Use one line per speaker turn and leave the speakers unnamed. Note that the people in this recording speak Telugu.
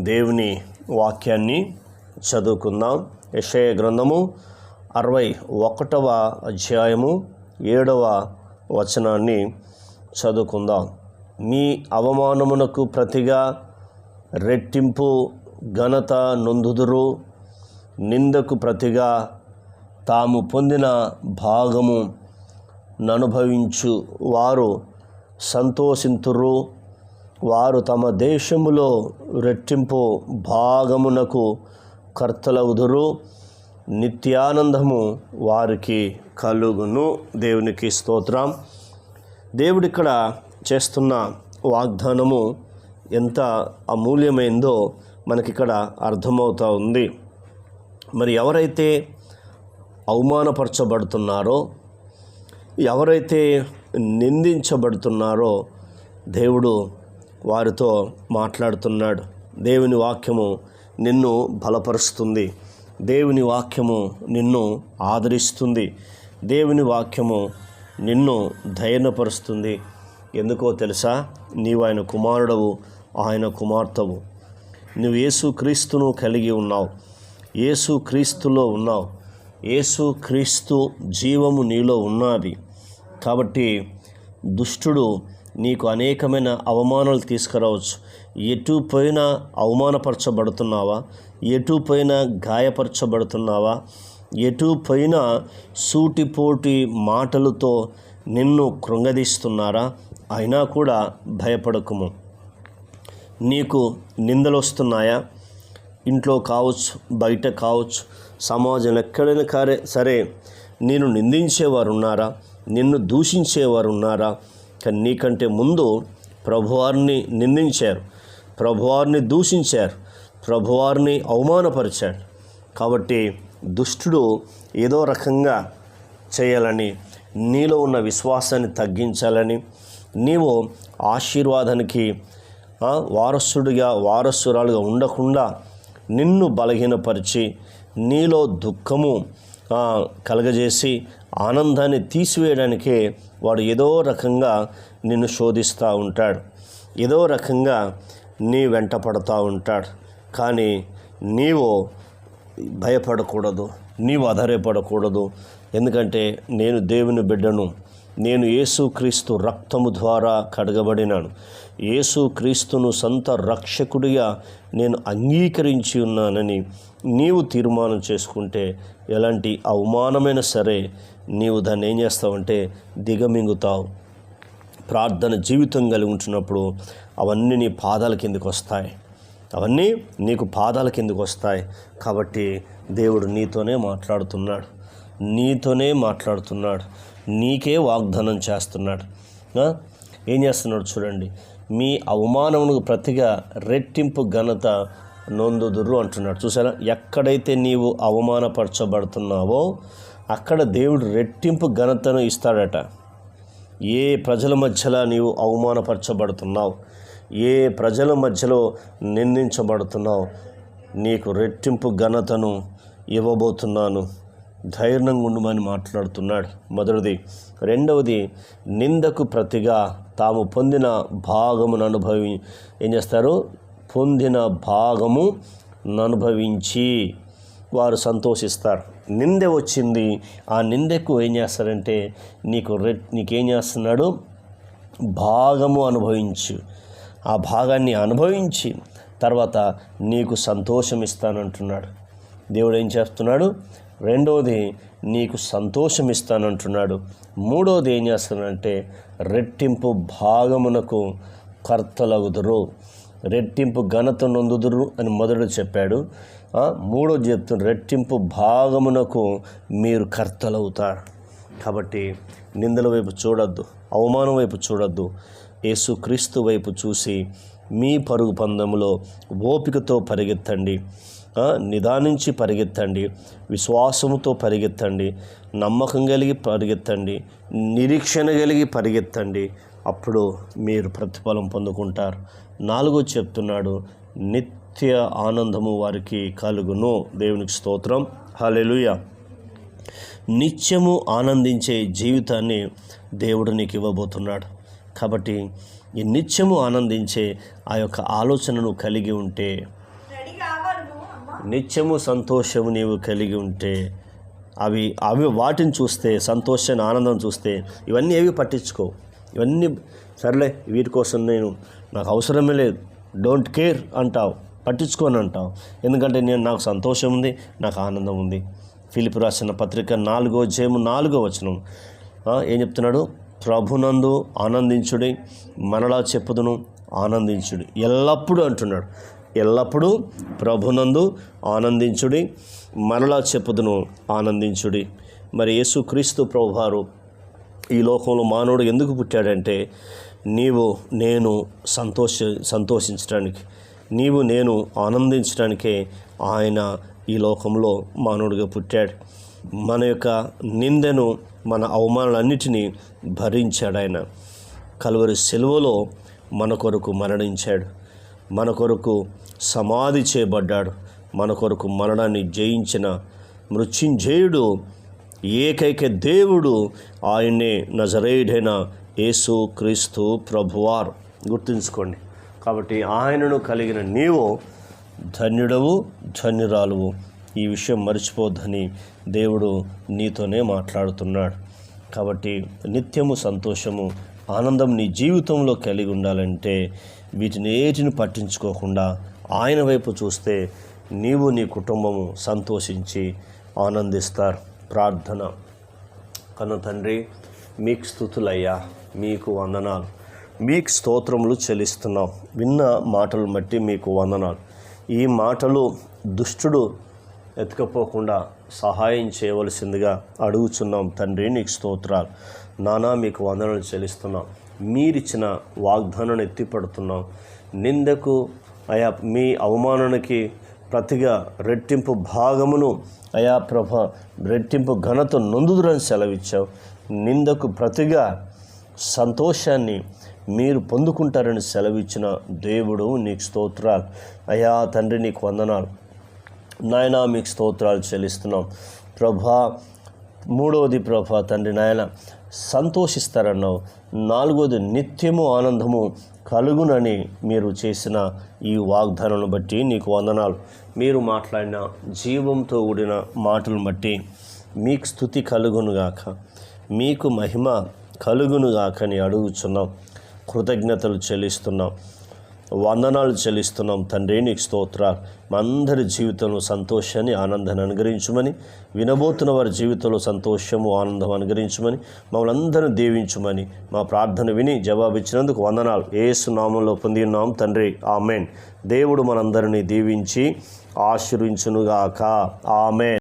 దేవుని వాక్యాన్ని చదువుకుందాం. యషయ గ్రంథము అరవై ఒకటవ అధ్యాయము ఏడవ వచనాన్ని చదువుకుందాం. మీ అవమానమునకు ప్రతిగా రెట్టింపు ఘనత నొందుదురు. నిందకు ప్రతిగా తాము పొందిన భాగము ననుభవించు వారు సంతోషింతురు. వారు తమ దేశములో రెట్టింపు భాగమునకు కర్తలవుదురు నిత్యానందము వారికి కలుగును. దేవునికి స్తోత్రం. దేవుడిక్కడ చేస్తున్న వాగ్దానము ఎంత అమూల్యమైందో మనకిక్కడ అర్థమవుతూ ఉంది. మరి ఎవరైతే అవమానపరచబడుతున్నారో ఎవరైతే నిందించబడుతున్నారో దేవుడు వారితో మాట్లాడుతున్నాడు. దేవుని వాక్యము నిన్ను బలపరుస్తుంది. దేవుని వాక్యము నిన్ను ఆదరిస్తుంది. దేవుని వాక్యము నిన్ను ధైర్యపరుస్తుంది ఎందుకో తెలుసా? నీవు ఆయన కుమారుడవు ఆయన కుమార్తెవు. నువ్వు యేసు క్రీస్తును కలిగి ఉన్నావు. యేసు క్రీస్తులో ఉన్నావు. యేసు క్రీస్తు జీవము నీలో ఉన్నది. కాబట్టి దుష్టుడు నీకు అనేకమైన అవమానాలు తీసుకురావచ్చు. ఎటు పోయినా అవమానపరచబడుతున్నావా? ఎటు పోయినా గాయపరచబడుతున్నావా? ఎటు పోయినా సూటిపోటి మాటలతో నిన్ను కృంగదీస్తున్నారా? అయినా కూడా భయపడకుము. నీకు నిందలు వస్తున్నాయా ఇంట్లో కావచ్చు బయట కావచ్చు సమాజం ఎక్కడైనా కారే సరే నేను నిందించేవారు ఉన్నారా నిన్ను దూషించేవారు ఉన్నారా కానీ నీకంటే ముందు ప్రభువారిని నిందించారు. ప్రభువారిని దూషించారు. ప్రభువారిని అవమానపరిచాడు. కాబట్టి దుష్టుడు ఏదో రకంగా చేయాలని నీలో ఉన్న విశ్వాసాన్ని తగ్గించాలని నీవు ఆశీర్వాదానికి వారసుడిగా వారసురాలుగా ఉండకుండా నిన్ను బలహీనపరిచి నీలో దుఃఖము కలగజేసి ఆనందాన్ని తీసివేయడానికే వాడు ఏదో రకంగా నిన్ను శోధిస్తూ ఉంటాడు. ఏదో రకంగా నీ వెంట పడుతూ ఉంటాడు. కానీ నీవు భయపడకూడదు. నీవు ఆధారపడకూడదు ఎందుకంటే నేను దేవుని బిడ్డను. నేను యేసుక్రీస్తు రక్తము ద్వారా కడగబడినాను. యేసుక్రీస్తును సొంత రక్షకుడిగా నేను అంగీకరించి ఉన్నానని నీవు తీర్మానం చేసుకుంటే ఎలాంటి అవమానమైన సరే నీవు దాన్ని ఏం చేస్తావంటే దిగమింగుతావు. ప్రార్థన జీవితం కలిగి ఉంటున్నప్పుడు అవన్నీ నీ పాదాల కిందకు వస్తాయి. అవన్నీ నీకు పాదాల కిందకు వస్తాయి. కాబట్టి దేవుడు నీతోనే మాట్లాడుతున్నాడు. నీతోనే మాట్లాడుతున్నాడు. నీకే వాగ్దానం చేస్తున్నాడు. ఏం చేస్తున్నాడు చూడండి. మీ అవమానమునకు ప్రతిగా రెట్టింపు ఘనత నొందుదురు అంటున్నాడు. చూసారా? ఎక్కడైతే నీవు అవమానపరచబడుతున్నావో అక్కడ దేవుడు రెట్టింపు ఘనతను ఇస్తాడట. ఏ ప్రజల మధ్యలో నీవు అవమానపరచబడుతున్నావు? ఏ ప్రజల మధ్యలో నిందించబడుతున్నావు? నీకు రెట్టింపు ఘనతను ఇవ్వబోతున్నాను. ధైర్యంగా ఉండమని మాట్లాడుతున్నాడు. మొదటిది. రెండవది నిందకు ప్రతిగా తాము పొందిన భాగమును అనుభవి ఏం చేస్తారు? పొందిన భాగము అనుభవించి వారు సంతోషిస్తారు. నిందె వచ్చింది. ఆ నిందెకు ఏం చేస్తారంటే నీకు రె నీకేం చేస్తున్నాడు? భాగము అనుభవించు. ఆ భాగాన్ని అనుభవించి తర్వాత నీకు సంతోషం ఇస్తానంటున్నాడు. దేవుడు ఏం చేస్తున్నాడు? రెండవది నీకు సంతోషం ఇస్తానంటున్నాడు మూడవది ఏం చేస్తానంటే రెట్టింపు భాగమునకు కర్తలగుదురు. రెట్టింపు ఘనత నొందుదురు అని మొదట చెప్పాడు. మూడో చెప్తున్న రెట్టింపు భాగమునకు మీరు కర్తలవుతారు. కాబట్టి నిందల వైపు చూడొద్దు అవమానం వైపు చూడొద్దు. యేసుక్రీస్తు వైపు చూసి మీ పరుగు పందెంలో ఓపికతో పరిగెత్తండి. నిదానించి పరిగెత్తండి. విశ్వాసముతో పరిగెత్తండి. నమ్మకం కలిగి పరిగెత్తండి. నిరీక్షణ కలిగి పరిగెత్తండి. అప్పుడు మీరు ప్రతిఫలం పొందుకుంటారు. నాలుగో చెప్తున్నాడు నిత్య ఆనందము వారికి కలుగును. దేవునికి స్తోత్రం. హల్లెలూయా. నిత్యము ఆనందించే జీవితాన్ని దేవుడు నీకు ఇవ్వబోతున్నాడు. కాబట్టి ఈ నిత్యము ఆనందించే ఆ యొక్క ఆలోచనను కలిగి ఉంటే నిత్యము సంతోషము నీవు కలిగి ఉంటే అవి అవి వాటిని చూస్తే సంతోషాన్ని ఆనందం చూస్తే ఇవన్నీ ఏవి పట్టించుకో. ఇవన్నీ సర్లే వీటి కోసం నేను నాకు అవసరమే లేదు. డోంట్ కేర్ అంటావు. పట్టించుకోని అంటావు. ఎందుకంటే నేను నాకు సంతోషం ఉంది నాకు ఆనందం ఉంది. ఫిలిప్ రాసిన పత్రిక నాలుగో జేము నాలుగో వచనం. ఏం చెప్తున్నాడు? ప్రభునందు ఆనందించుడి మనలా చెప్పుదును ఆనందించుడు. ఎల్లప్పుడూ అంటున్నాడు. ఎల్లప్పుడూ ప్రభునందు ఆనందించుడి. మరలా చెప్పుదును ఆనందించుడి. మరి యేసుక్రీస్తు ప్రభువారు ఈ లోకంలో మానవుడు ఎందుకు పుట్టాడంటే నీవు నేను సంతోష సంతోషించడానికి నీవు నేను ఆనందించడానికే ఆయన ఈ లోకంలో మానవుడిగా పుట్టాడు. మన యొక్క నిందను మన అవమానాలన్నిటినీ భరించాడు ఆయన కలువరి సెలవులో మన కొరకు మరణించాడు. మన కొరకు సమాధి చేయబడ్డాడు. మన కొరకు మరణాన్ని జయించిన మృత్యుంజయుడు ఏకైక దేవుడు ఆయనే నజరేయుడైన యేసు క్రీస్తు ప్రభువారు. గుర్తుంచుకోండి. కాబట్టి ఆయనను కలిగిన నీవు ధన్యుడవు ధన్యురాలువు. ఈ విషయం మర్చిపోద్దని దేవుడు నీతోనే మాట్లాడుతున్నాడు. కాబట్టి నిత్యము సంతోషము ఆనందం నీ జీవితంలో కలిగి ఉండాలంటే వీటిని ఏటిని పట్టించుకోకుండా ఆయన వైపు చూస్తే నీవు నీ కుటుంబము సంతోషించి ఆనందిస్తారు. ప్రార్థన. కన్న తండ్రి మీకు స్థుతులయ్యా మీకు వందనాలు. మీకు స్తోత్రములు చెల్లిస్తున్నాం. విన్న మాటలు బట్టి మీకు వందనాలు. ఈ మాటలు దుష్టుడు ఎత్తుకపోకుండా సహాయం చేయవలసిందిగా అడుగుచున్నాం. తండ్రి నీకు స్తోత్రాలు. నానా మీకు వందనలు చెల్లిస్తున్నాం. మీరిచ్చిన వాగ్దానాన్ని ఎత్తిపడుతున్నాం. నిందకు అయా మీ అవమానానికి ప్రతిగా రెట్టింపు భాగమును అయా ప్రభ రెట్టింపు ఘనత నొందుదురని సెలవిచ్చావు. నిందకు ప్రతిగా సంతోషాన్ని మీరు పొందుకుంటారని సెలవిచ్చిన దేవుడు నీకు స్తోత్రాలు. అయా తండ్రి నీకు వందనాలు. నాయన మీకు స్తోత్రాలు చెల్లిస్తున్నాం. ప్రభా మూడవది ప్రభా తండ్రి నాయన సంతోషిస్తారన్నావు. నాలుగవది నిత్యము ఆనందము కలుగునని మీరు చేసిన ఈ వాగ్దానం బట్టి నీకు వందనాలు. మీరు మాట్లాడిన జీవంతో కూడిన మాటలను బట్టి మీకు స్థుతి కలుగునుగాక. మీకు మహిమ కలుగునుగాక అని అడుగుచున్నాం. కృతజ్ఞతలు చెల్లిస్తున్నాం. వందనాలు చెల్లిస్తున్నాం తండ్రి నీకు స్తోత్రాలు. అందరి జీవితంలో సంతోషాన్ని ఆనందాన్ని అనుగ్రహించమని వినబోతున్న వారి జీవితంలో సంతోషము ఆనందం అనుగ్రహించమని మమ్మల్ని అందరిని దీవించమని మా ప్రార్థన విని జవాబిచ్చినందుకు వందనాలు. ఏసు నామంలో పొంది ఉన్నాం తండ్రి. ఆమెన్. దేవుడు మనందరినీ దీవించి ఆశీర్వించునుగాక. ఆమెన్.